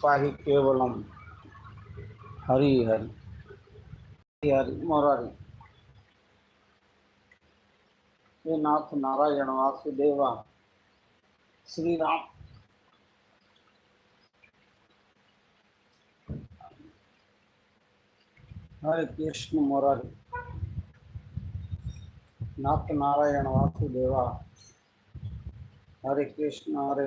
પાહી કેવલમ હરિ હરિ હરિ હરિ મોરારી હે નાથ નારાયણ વાસુદેવા શ્રી રામ હરે કૃષ્ણ મોરારી નાથ નારાયણ વાસુદેવા હરે કૃષ્ણ હરે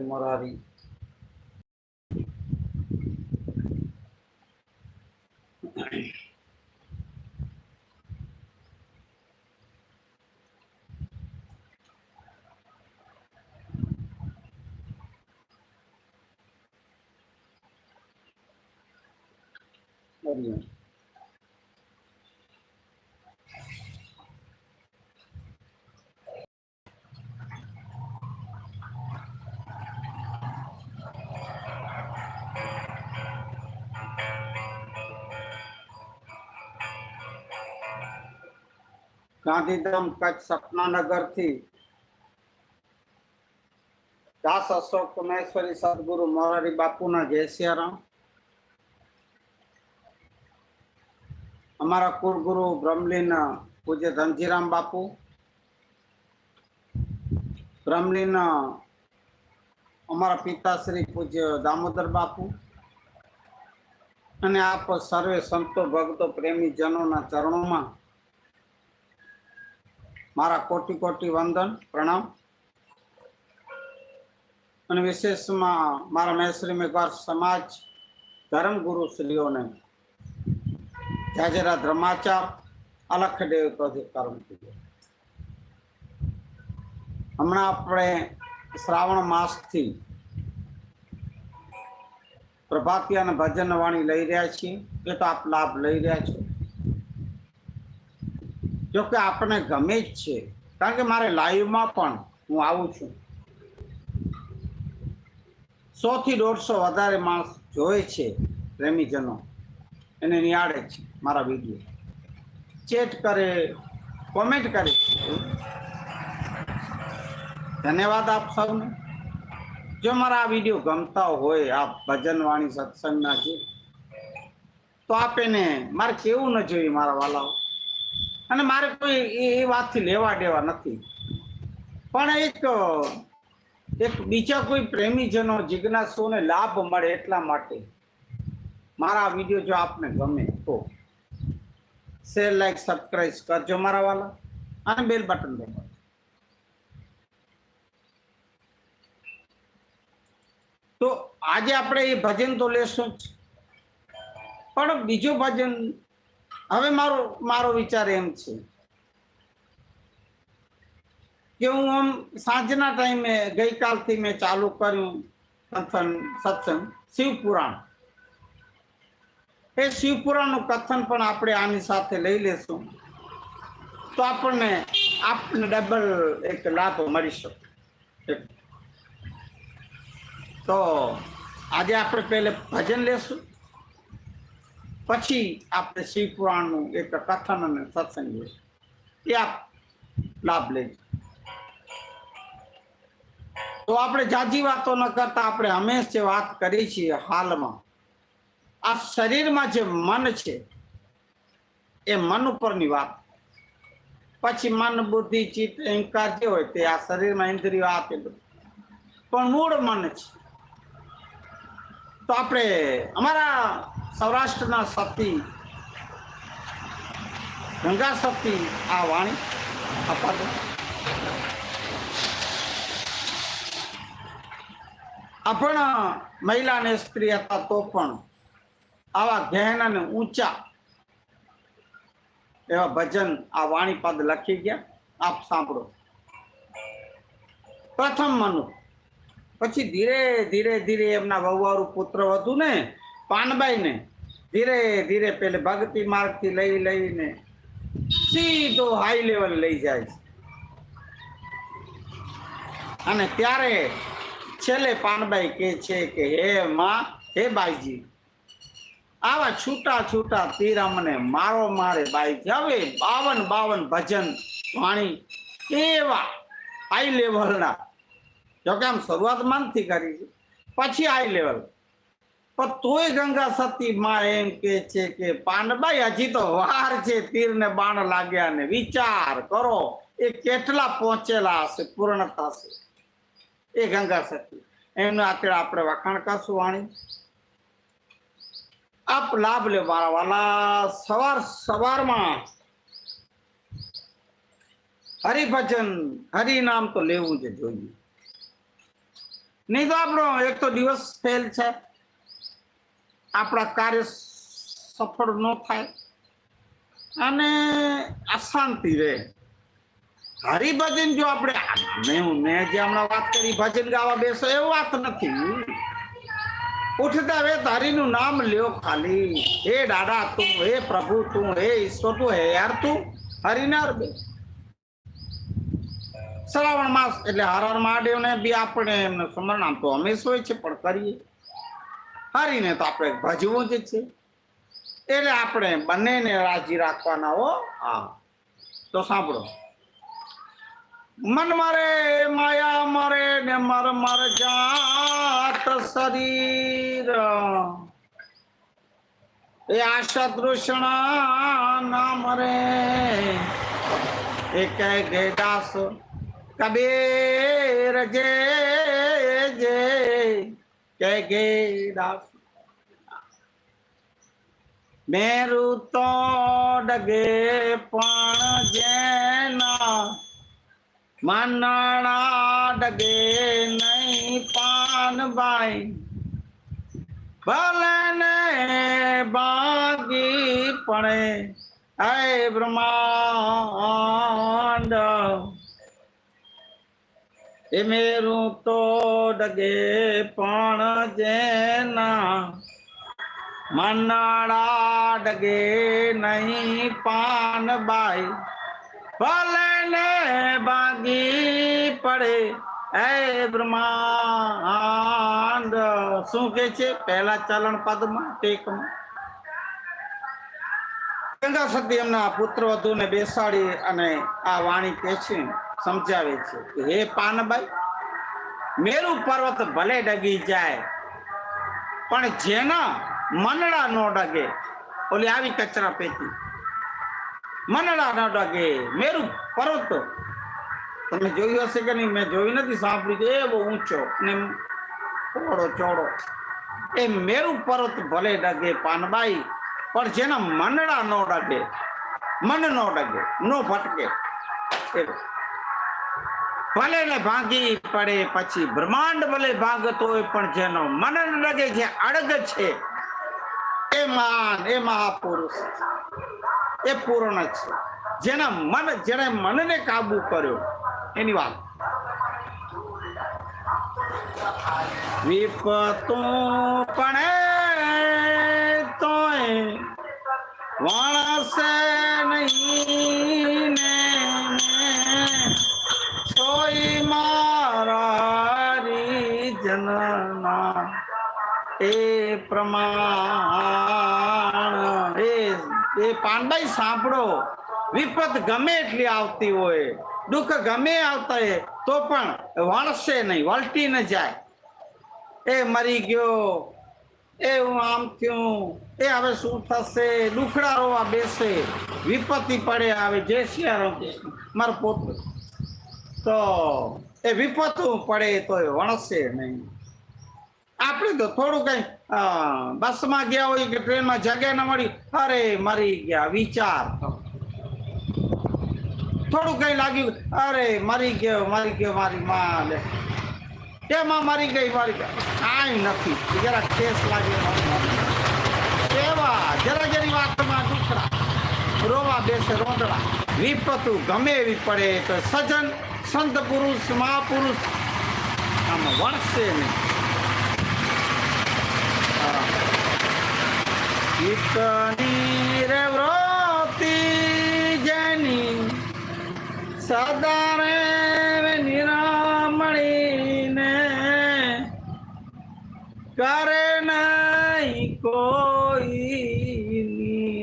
મોરારી ગાંધીધામ કચ્છ સપનાનગરથી દાસ અશોક મહેશ્વરી સદગુરુ મોરારી બાપુના જય સિયારામ. અમારા કુળગુરુ બ્રહ્મલીન પૂજ્ય ધનજીરામ બાપુ, બ્રહ્મલીન અમારા પિતાશ્રી પૂજ્ય દામોદર બાપુ અને આપ સર્વે સંતો ભક્તો પ્રેમી જનોના ચરણોમાં મારા કોટી કોટી વંદન, પ્રણામ. અને વિશેષમાં મારા મહેશ્રી મેઘવાર સમાજ ધર્મગુરુ શ્રીઓને જાજરા ધર્માચાર અલખ દેવતાથી કર્મ હમણાં આપણે શ્રાવણ માસથી પ્રભાતી અને ભજન વાણી લઈ રહ્યા છીએ. એ તો આપ લાભ લઈ રહ્યા છો. જો કે આપણને ગમે જ છે. કારણ કે મારે લાઈવમાં પણ હું આવું છું. સો થી દોઢસો વધારે માણસ જોવે છે પ્રેમીજનો. એને નિહાળે છે. મારા વીડિયો. ચેટ કરે કોમેન્ટ કરે. ધન્યવાદ આપ સૌને. જો મારા આ વીડિયો ગમતા હોય, આ ભજન વાણી સત્સંગના છે તો આપ એને, મારે કેવું ન જોઈએ મારા વાલાઓ? અને મારે કોઈ એ એ વાતથી લેવા દેવા નથી. પણ એક એક બીજા કોઈ પ્રેમીજનો જિજ્ઞાસુને લાભ મળે એટલા માટે મારા વીડિયો જો આપને ગમે તો. શેર લાઈક સબસ્ક્રાઇબ કરજો મારા વાલા અને બેલ બટન દબાવો તો આજે આપણે એ ભજન તો લેશું પણ બીજું ભજન, હવે મારો મારો વિચાર એમ છે કે હું આમ સાંજના ટાઈમે ગઈકાલથી મેં ચાલુ કર્યું કથન, સત્સંગ શિવ પુરાણ એ શિવપુરાનું કથન પણ આપણે આની સાથે લઈ લેશું. તો આપણને આપણને ડબલ એક લાભ મળી શકે. તો આજે આપણે પહેલે ભજન લેશું. પછી આપણે શિવપુરાણનું એક કથન અને સત્સંગ લેશું. એ આપ લાભ લેજો. તો આપણે જાજી વાતો ન કરતા આપણે હંમેશ જે વાત કરી છીએ હાલમાં આ શરીરમાં જે મન છે, એ મન ઉપરની વાત. પછી મન, બુદ્ધિ, ચિત્ત, અહંકાર જે હોય તે આ શરીરમાં ઇન્દ્રિયો આપે બધું પણ મૂળ મન છે. તો આપણે અમારા સૌરાષ્ટ્રના શક્તિ, ગંગા શક્તિ આ વાણી અપાતો આપણ મહિલા ને સ્ત્રી હતા તો પણ આવા ગહેન અને ઊંચા એવા ભજન આ વાણી પદ લખી ગયા. આપ સાંભળો. પ્રથમ મનુ. પછી ધીરે ધીરે ધીરે એમના વહુવારું પુત્ર વધુ ને પાનબાઈને ધીરે ધીરે પેલે ભક્તિ માર્ગથી લઈ લઈને સીધો હાઈ લેવલ લઈ જાય છે. અને ત્યારે છેલ્લે પાનબાઈ કે છે કે, હે માં, હે બાઈજી આવા છૂટા છૂટા તીર અમને મારો મારે બાઈ. હવે બાવન બાવન ભજન વાણી એવા હાઈ લેવલના જોકે આમ શરૂઆત માનથી કરી છે, પછી હાઈ લેવલ પણ તોય ગંગા સતી માં એમ કે છે કે, પાંડબાઈ, હજી તો વાર છે તીર ને બાણ લાગ્યા ને વિચાર કરો, એ કેટલા પહોંચેલા હશે, પૂર્ણતા હશે. એ ગંગા સતી. એનું અત્યારે આપણે વખાણ કરશું વાણી. આપ લાભ લે વાલા. સવાર સવારમાં હરિભજન હરિ નામ તો લેવું જ જોઈએ. નહીં તો આપણો એક તો દિવસ ફેલ છે. આપણા કાર્ય સફળ ન થાય. અને અશાંતિ રહે. હરિભજન જો આપણે, મેં જે હમણાં વાત કરી, ભજન ગાવા બેસો એ વાત નથી. ઉઠતા વે તારીનું નામ લ્યો ખાલી. હે દાદા તું, હે પ્રભુ તું, હે ઈશ્વર તું, હે યાર તું. હરિનાર બે. શ્રાવણ માસ એટલે હર હર મહાદેવને બી આપણે એમને સ્મરણ આમ તો હંમેશ હોય છે, પણ કરીએ. હરીને તો આપણે ભજવું જ છે. એટલે આપણે બંનેને રાજી રાખવાના હો. હા. તો સાંભળો. મન મારે, માયા મારે ને મર મર જાત શરીર. એ આશા તૃષ્ણા ના મરે એ કહે ગે દાસ કબીર જે જે. કહે ગે દાસ. મેરું તો ડગે પણ જેના માનણા ડગે નહીં પાન બાઈ. ભલે ને બાગી પડે. હે બ્રહ્માંડ. એ મેરું તો ડગે પણ જેના. મનાળા ડગે નહીં પાન બાઈ. ભલે બાગી પડે. એ બ્રહ્માંડ, શું કે છે? પહેલા ચલણ પદમાં, ટેકમાં. ગંગા સતી એમના પુત્ર વધુને બેસાડી અને આ વાણી કે છે, સમજાવે છે હે પાનબાઈ, મેરુ પર્વત ભલે ડગી જાય, પણ જેના મનડા નો ડગે. ઓલી આવી કચરા પેટી. મનડા ન ડગે મેરુ પર્વત તમે જોયું હશે કે નહીં? મેં જોયું નથી, સાંભળ્યું કે એવો ઊંચો ને ચોડો ચોડો એ મેરુ પર્વત ભલે ડગે પાનબાઈ, પણ જેના મનડા નો ડગે, મન નો ડગે, નો ભટકે. ભલે ને ભાંગી પડે પછી બ્રહ્માંડ ભલે ભાંગતો હોય, પણ જેનો મન લાગે જે અડગ છે, એ માન એ મહાપુરુષ. એ પૂર્ણ છે. જેના મન જેને મનને કાબુ કર્યો, એની વાત. વિપતું પણ તોય વાણસે નહીં સોઈ મારા જનના. એ પ્રમાણ એ પાનબાઈ સાંભળો. વિપત ગમે એટલી આવતી હોય, દુઃખ ગમે આવતા હોય, તો પણ વળશે નહીં વળટી ન જાય. એ મરી ગયો, એ હું આમ થયું, એ હવે શું થશે? દુખડા રોવા બેસે, વિપત્તિ પડે આવે, જય સિયારામ મારો પોત તો એ વિપતું પડે તો એ વણશે નહીં. આપણે તો થોડું કઈ બસમાં ગયા હોય કે ટ્રેનમાં જગ્યા ન મળી, અરે મરી ગયા, વિચાર. થોડું કઈ લાગ્યું, અરે મરી ગયો મરી ગયો મારી માં એમાં મરી ગઈ મરી ગઈ. કાંઈ નથી. જરા કેસ લાગે એવા જરા જરી વાતમાં દુખડા રોવા બેસે રોંદડા. વિપતું ગમે એવી પડે તો સજન સંત પુરુષ, મહાપુરુષ. આમાં વર્ષે નહીં. ચિત્તની રે વ્રતિ જેની સદા રે નિરામણીને કરે નહીં કોઈ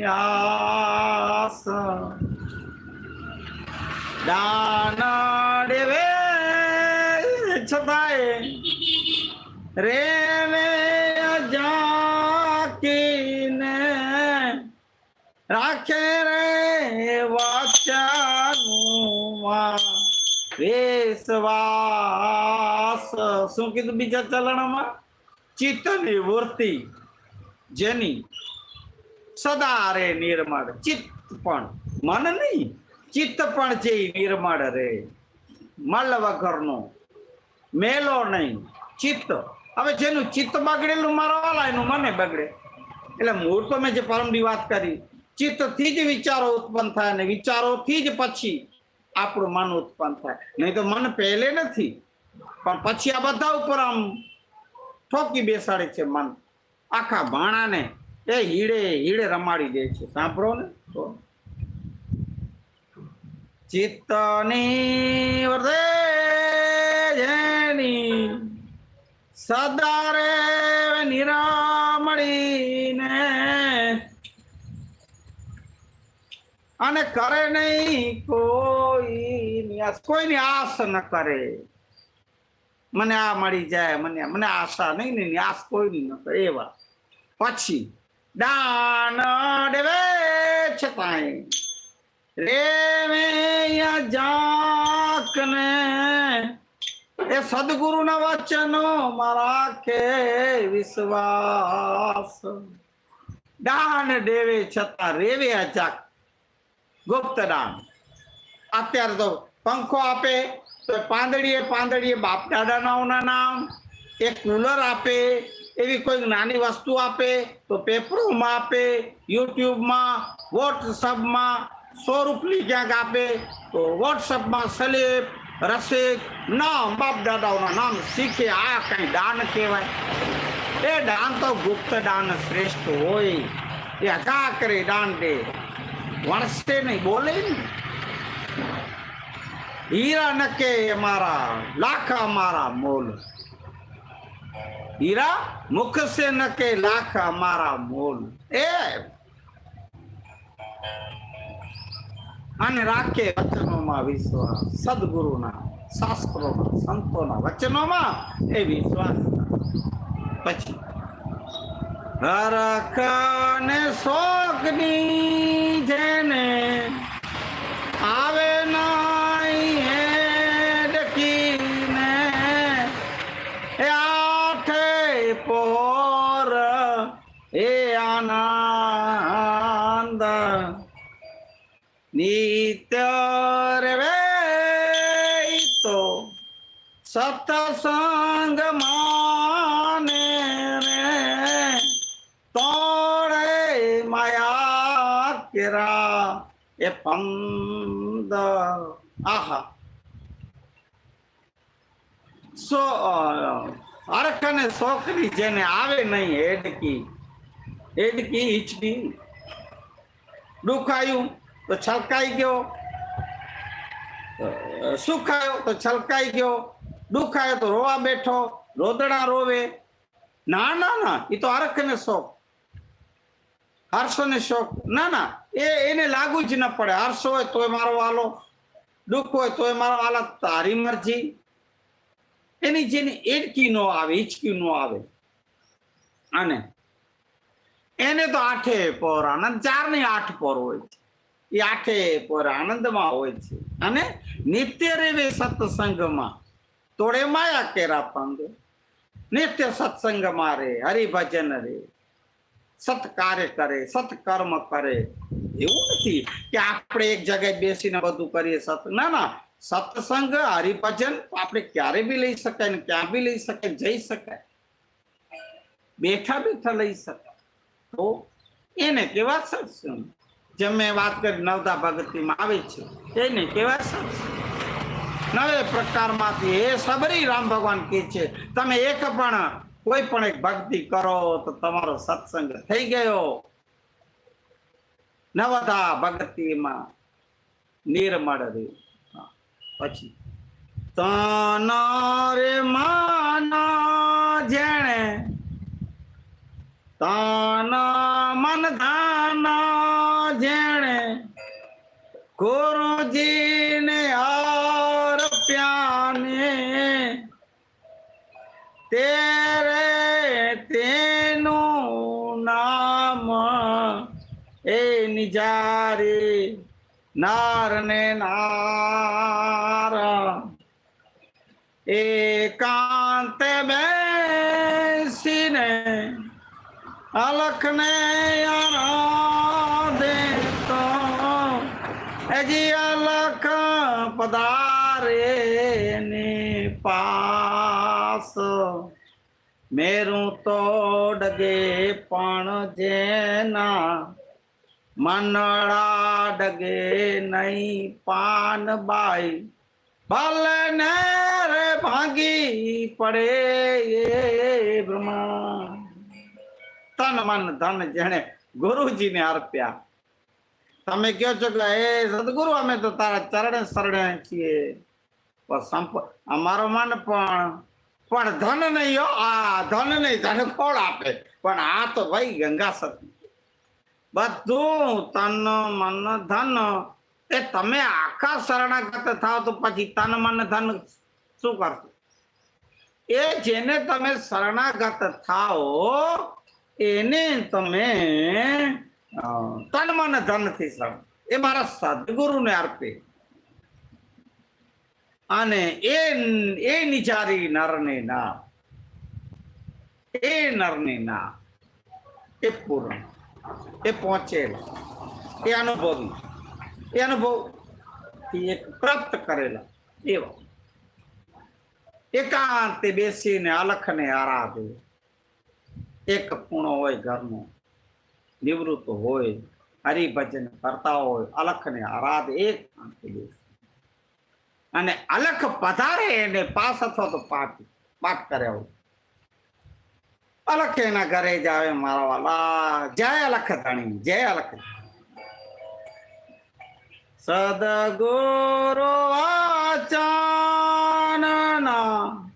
આસ. દાન છતાંય રે વિશ્વાસ. શું કીધું બીજા ચલણમાં? ચિત્તની વૃત્તિ જેની સદા રે નિર્મળ ચિત્ત પણ. મન નહીં, ચિત્ત પણ છે નિર્મળ રે. મલ વગરનો મેલો નહીં, ચિત્ત. હવે જેનું ચિત્ત બગડેલું મારા વાલા એનું મને બગડે. એટલે મૂળ તો મેં જે પરમની વાત કરી, ચિત્તથી જ વિચારો ઉત્પન્ન થાય અને વિચારોથી જ પછી આપણું મન ઉત્પન્ન થાય. નહીં તો મન પહેલે નથી, પણ પછી આ બધા ઉપર આમ ઠોકી બેસાડે છે મન. આખા ભાણાને એ હીડે હીડે રમાડી દે છે. સાંભળો ને? તો ચિત્તની વર્તે જેની સદા રે નિરામણીને અને કરે નહીં કોઈ કોઈની આસ ન કરે. મને આ મળી જાય, મને મને આશા નહીં ને આશ કોઈની ન કરે, એવા. પછી દાન દેવે છતાંય રે મે જાકને એ સદગુરુના વચનો મારા કે વિશ્વાસ. દાન દેવે છતાં રેવે અજાક ગુપ્ત દાન અત્યારે તો પંખો આપે, તો પાંદડીએ પાંદડીએ બાપ દાદાનાઓના નામ, એક કુલર આપે, એવી કોઈ નાની વસ્તુ આપે, તો પેપરોમાં આપે, યુટ્યુબમાં, વોટ્સઅપમાં સો રૂપિયા ક્યાંક આપે, તો વોટ્સઅપમાં સ્લિપ રસીદ નામ બાપ દાદાઓના નામ શીખે, આ કઈ દાન કહેવાય. એ દાન તો ગુપ્ત દાન શ્રેષ્ઠ હોય. એ હકા કરે દાન દે. વણસે નહીં, બોલે હીરા નકે અમારા લાખ અમારા મોલ. હીરા મુખ સે નકે લાખ અમારા મોલ. એ અને રાખે વચનોમાં વિશ્વાસ, સદગુરુના શાસ્ત્રોના સંતોના વચનોમાં એ વિશ્વાસ પછી હરખ ને શોકની જેને એ પંદ આહા. સો અરખ અને છોકરી જેને આવે નહીં, એડકી. એડકી ઈચડી દુખાયું તો છલકાઈ ગયો. સુખાયો તો છલકાઈ ગયો. દુખાયો તો રોવા બેઠો. રોદડા રોવે. ના ના ના એ તો અરખ ને શોખ. હર્ષો ને શોખ. ના ના, એ એને લાગુ જ ન પડે. હર્ષ હોય તોય મારો વાલો, દુઃખ હોય તોય મારો વાલા, તારી મરજી. એની જેની એડકી નો આવે, હિચકી નો આવે. અને એને તો આઠે પોર આનંદ ચારની આઠ પોર હોય છે. એ આઠે પોર આનંદમાં હોય છે. અને નિત્ય રેવે સત્સંગમાં તોડે માયા કેરા પંગ નિત્ય સત્સંગમાં રે, હરિભજન રે. સત્કાર્ય કરે, સત્કર્મ કરે. એવું નથી કે આપણે એક જગ્યાએ બેસીને બધું કરીએ સત, ના ના. સત્સંગ, હરિભજન આપણે ક્યારે બી લઈ શકાય ને ક્યાં બી લઈ શકાય, જઈ શકાય. બેઠા બેઠા લઈ શકાય. તો એને કેવા સત્સંગ? જેમ મેં વાત કરી નવદા ભગતીમાં આવે છે, એને કેવા સત્સંગ? નવે પ્રકારમાંથી એ સબરી રામ ભગવાન કહે છે, તમે એક પણ કોઈ પણ એક ભક્તિ કરો તો તમારો સત્સંગ થઈ ગયો. નવધા ભક્તિમાં નિર્મળ રે પછી. તન રે જેણે તન મન ધાન જેણે ગુરુજીને નિજારી નાર ને નાર. એકાંત બેસીને અલખને આરાધે તો હજી અલખ પધારે ને પાસ. મેરું તો ડગે પણ જેના મનડા ડગે નહીં પાન બાઈ. ભલે રે ભાગી પડે એ બ્રહ્મા. તન મન ધન જેણે ગુરુજીને અર્પ્યા. તમે કહો છો કે એ સદગુરુ, અમે તો તારા ચરણે શરણે છીએ. અમારો મન પણ પણ ધન નહીં હો, આ ધન નહીં ધન કોણ આપે. પણ આ તો ભાઈ ગંગા સતી. બધું તન, મન, ધન. એ તમે આખા શરણાગત થાવ તો પછી તન, મન, ધન શું કરશો? એ જેને તમે શરણાગત થાઓ, એને તમે તન, મન ધનથી શરણ. એ મારા સદગુરુને અર્પે. અને એ એ નિચારી નરને ના. એ નરને ના. એ પૂર્ણ. એ પહોંચેલા. એ અનુભવી એ અનુભવ એ પ્રાપ્ત કરેલા. એવા. એકાંતે બેસીને અલખને આરાધે. એક ખૂણો હોય ઘરનો. નિવૃત્ત હોય, હરિભજન કરતા હોય, અલખને આરાધે એક શાંતિ અને અલખ પધારે એને પાસ અથવા તો પાઠ પાઠ કર્યા હોય. અલખ એના ઘરે જાવે મારા વાલા. જય અલખ ધણી, જય અલખ. સદગુરુ આચાનના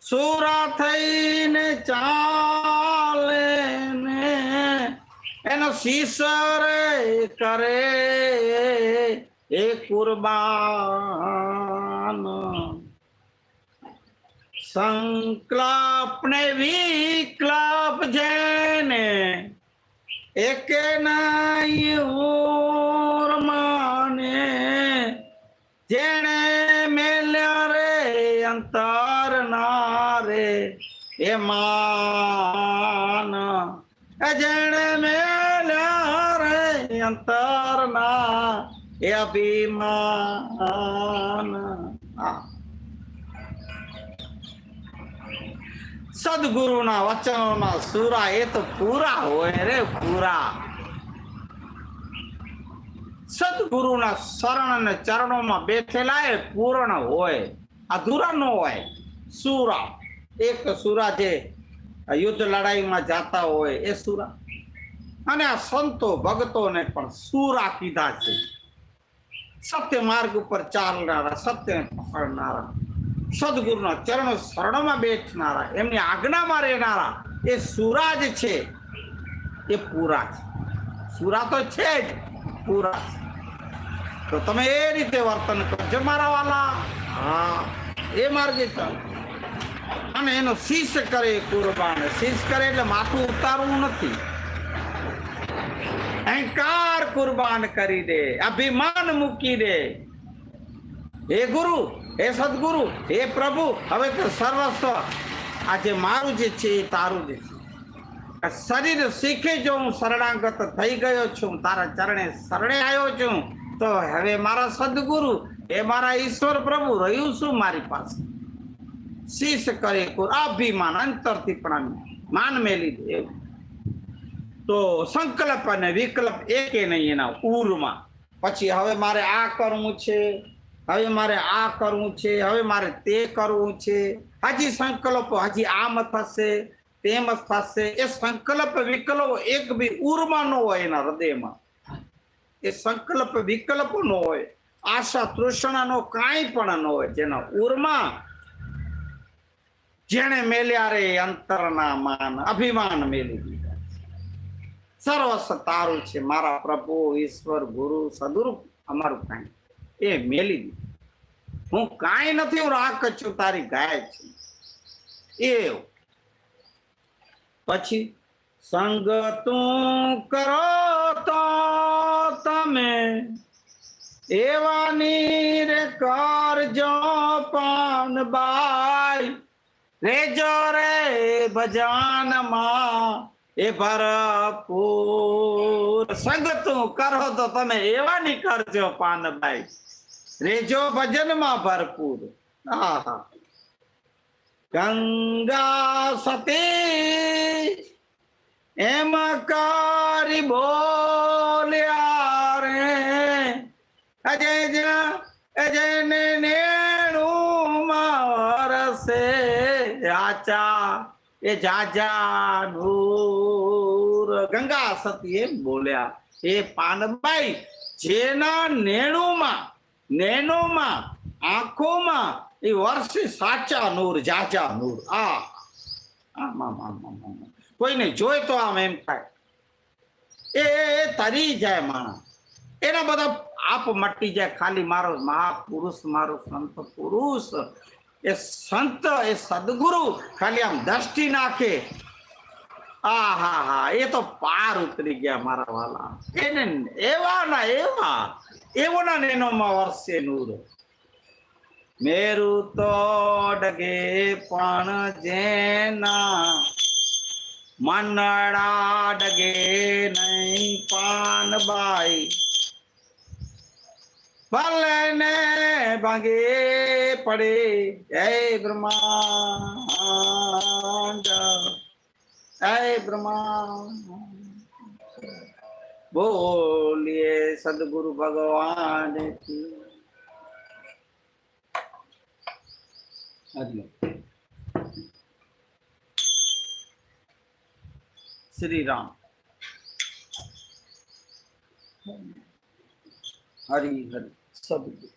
સુરા થઈને ચાલે ને. એનો શીસરે કરે એ કુરબાન. સંકલ્પ ને વિકલાપ જેને એક નહીં માને, જેણે મેલ્યા રે અંતર ના રે, એ માન. જેણે મેલ્યા રે અંતર ના, એ અભિમાન આ સદગુરુના વચનોના સુરા એ તો પૂરા હોય રે પૂરા. સદગુરુના શરણ અને ચરણોમાં બેઠેલા એ પૂર્ણ હોય. અધૂરા ન હોય, સુરા. એક સુરા જે યુદ્ધ લડાઈમાં જાતા હોય એ સુરા. અને આ સંતો ભક્તોને પણ સુરા કીધા છે. સત્ય માર્ગ ઉપર ચાલનારા, સત્ય પકડનારા. સદગુરુના ચરણ શરણમાં બેઠનારા, એમની આજ્ઞામાં રહેનારા, એ સુરા જ છે. એ પૂરા છે સુરા તો છે જ પૂરા તો તમે એ રીતે વર્તન કરજો મારા વાલા હા, એ માર્ગે ચાલો. અને એનો શીશ કરે કુરબાન. શીશ કરે એટલે માથું ઉતારવું નથી. અહંકાર કુરબાન કરી દે, અભિમાન મૂકી દે. હે ગુરુ, હે સદગુરુ, હે પ્રભુ, હવે તો સર્વસ્વ. આ જે મારું જે છે એ તારું જે છે. શરીર શીખે જો હું શરણાગત થઈ ગયો છું, તારા ચરણે શરણે આવ્યો છું, તો હવે મારા સદગુરુ એ મારા ઈશ્વર પ્રભુ, રહ્યું શું મારી પાસે? શીશ કરે અભિમાન, અંતરથી પણ માન મેલી દે તો સંકલ્પ અને વિકલ્પ એકે નહીં એના ઉરમાં પછી હવે મારે આ કરવું છે હવે મારે આ કરવું છે, હવે મારે તે કરવું છે. હજી સંકલ્પ, હજી આમ થશે, તેમ થશે. એ સંકલ્પ વિકલ્પ એક બી ઉર્મા ન હોય એના હૃદયમાં. એ સંકલ્પ વિકલ્પ ન હોય. આશા તૃષ્ણાનો કાંઈ પણ ન હોય જેના ઉર્મા જેણે મેલ્યા રે અંતરના માન, અભિમાન મેલી દીધા સર્વસ તારું છે, મારા પ્રભુ, ઈશ્વર, ગુરુ સદુરુ અમારું કાંઈ એ મેલી દીધી. હું કાંઈ નથી, હું રાખ છું, તારી ગાય છે. એ પછી સંગ તું કરો તો તમે એવાની રે કરજો પાનબાઈ રેજો રે ભજાનમાં એ ભરપૂર. સંગતું કરો તો તમે એવાની કરજો પાન પાનબાઈ રેજો ભજનમાં ભરપૂર. આહા. ગંગા સતી એમ કરી બોલ્યા રે. અજય જ્યાં અજય ને નેણું મારસે આચા એ જાજા નૂર ગંગા સતી એમ બોલ્યા. એ પાનબાઈ, જેના નેણુમાં નેણુમાં આંખોમાં, એ વર્ષે સાચા નૂર, જાજા નૂર. આ. કોઈને જોઈ તો આમ એમ થાય. એ તરી જાય માણસ. એના બધા આપ મટી જાય. ખાલી મારો મહાપુરુષ, મારો સંત પુરુષ. એ સંત, એ સદગુરુ ખાલી આમ દ્રષ્ટિ નાખે. આ, હા હા, એ તો પાર ઉતરી ગયા મારા વાલા. એને એવા ના એવા. એવોના નેનોમાં વર્ષે નૂર. મેરું તો ડગે પણ જેના મનડા ડગે નહીં પાનબાઈ ભલે ને ભાગે પડે જય બ્રહ્માંડ જય બ્રહ્માંડ. બોલીએ સદગુરુ ભગવાન કી હરિ શ્રી રામ હરિ હરિ સદગુરુ